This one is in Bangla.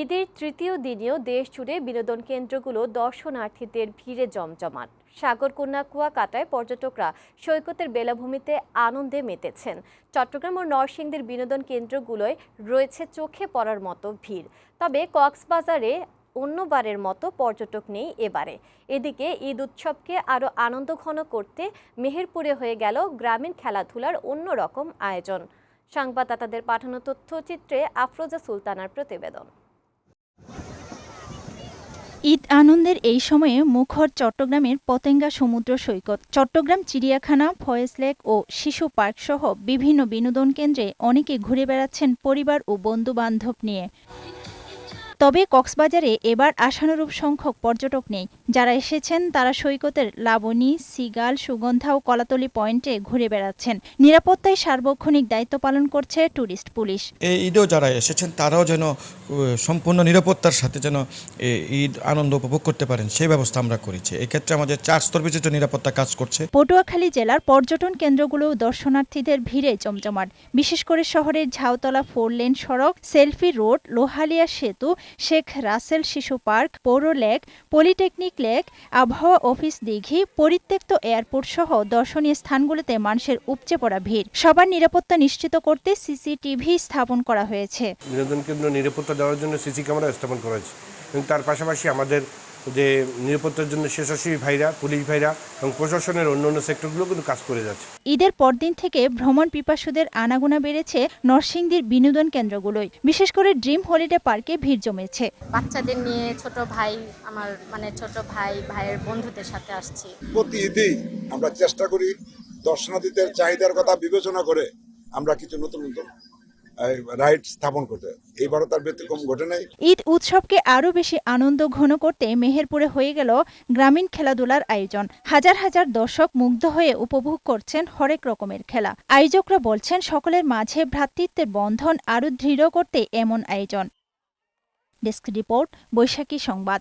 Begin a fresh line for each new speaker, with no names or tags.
ঈদের তৃতীয় দিনেও দেশ জুড়ে বিনোদন কেন্দ্রগুলো দর্শনার্থীদের ভিড়ে জমজমাট। সাগরকন্যা কুয়াকাটায় পর্যটকরা সৈকতের বেলাভূমিতে আনন্দে মেতেছেন। চট্টগ্রাম ও নরসিংদীর বিনোদন কেন্দ্রগুলোয় রয়েছে চোখে পড়ার মতো ভিড়। তবে কক্সবাজারে অন্যবারের মতো পর্যটক নেই এবারে। এদিকে ঈদ উৎসবকে আরও আনন্দঘন করতে মেহেরপুরে হয়ে গেল গ্রামীণ খেলাধুলার অন্যরকম আয়োজন। সংবাদদাতাদের পাঠানো তথ্যচিত্রে আফরোজা সুলতানার প্রতিবেদন।
ঈদ আনন্দের এই সময়ে মুখর চট্টগ্রামের পতেঙ্গা সমুদ্র সৈকত, চট্টগ্রাম, চিড়িয়াখানা, ফয়েজ লেক ও শিশু পার্ক সহ বিভিন্ন বিনোদন কেন্দ্রে অনেকে ঘুরে বেড়াচ্ছেন পরিবার ও বন্ধু বান্ধব নিয়ে। তবে কক্সবাজারে এবার আশানুরূপ সংখ্যক পর্যটক নেই। যারা এসেছেন তারা সৈকতের লাবণী সিগাল সুগন্ধা ও কলাতলি পয়েন্টে ঘুরে বেড়াচ্ছেন। নিরাপত্তায় সার্বক্ষণিক দায়িত্ব পালন করছে ট্যুরিস্ট পুলিশ।
এই ঈদেও যারা এসেছেন তারাও যেন সম্পূর্ণ নিরাপত্তার সাথে যেন ঈদ আনন্দ উপভোগ করতে পারেন সেই ব্যবস্থা আমরা করেছি। এক্ষেত্রে আমাদের চার স্তর বিশিষ্ট নিরাপত্তা কাজ করছে।
পটুয়াখালী জেলার পর্যটন কেন্দ্রগুলো দর্শনার্থীদের ভিড়ে জমজমাট। বিশেষ করে শহরের ঝাউতলা ফোর লেন সড়ক সেলফি রোড লোহালিয়া সেতু শেখ রাসেল শিশু পার্ক পৌর লেক পলিটেকনিক লেক, আবহাওয়া অফিস দিঘি, পরিত্যক্ত এয়ারপোর্ট সহ দর্শনীয় স্থানগুলোতে মানুষের উপচে পড়া ভিড়। সবার নিরাপত্তা নিশ্চিত করতে সিসিটিভি স্থাপন করা হয়েছে।
বিনোদন কেন্দ্র নিরাপত্তা দেওয়ার জন্য সিসি ক্যামেরা স্থাপন করা হয়েছে। তার পাশাপাশি আমাদের যে নিরাপত্তার জন্য স্বেচ্ছাসেবী ভাইরা পুলিশ ভাইরা এবং প্রশাসনের অন্য অন্য সেক্টরগুলো কিন্তু কাজ করে যাচ্ছে।
ঈদের পরদিন থেকে ভ্রমণ পিপাসুদের আনাগোনা বেড়েছে নরসিংদীর বিনোদন কেন্দ্রগুলোয়। বিশেষ করে ড্রিম হলিডে পার্কে ভিড় জমেছে।
বাচ্চাদের নিয়ে ছোট ভাই আমার মানে ছোট ভাই ভাইয়ের বন্ধুদের সাথে আসছি।
প্রতি ঈদেই আমরা চেষ্টা করি দর্শনার্থীদের চাহিদার কথা বিবেচনা করে আমরা কিছু নতুন নতুন রাইড স্থাপন করতে। এইবারও তার ব্যতিক্রম ঘটে নাই।
ঈদ উৎসবকে আরও বেশি আনন্দ ঘন করতে মেহেরপুরে হয়ে গেল গ্রামীণ খেলাধুলার আয়োজন। হাজার হাজার দর্শক মুগ্ধ হয়ে উপভোগ করছেন হরেক রকমের খেলা। আয়োজকরা বলছেন, সকলের মাঝে ভ্রাতৃত্বের বন্ধন আরও দৃঢ় করতে এমন আয়োজন। ডেস্ক রিপোর্ট, বৈশাখী সংবাদ।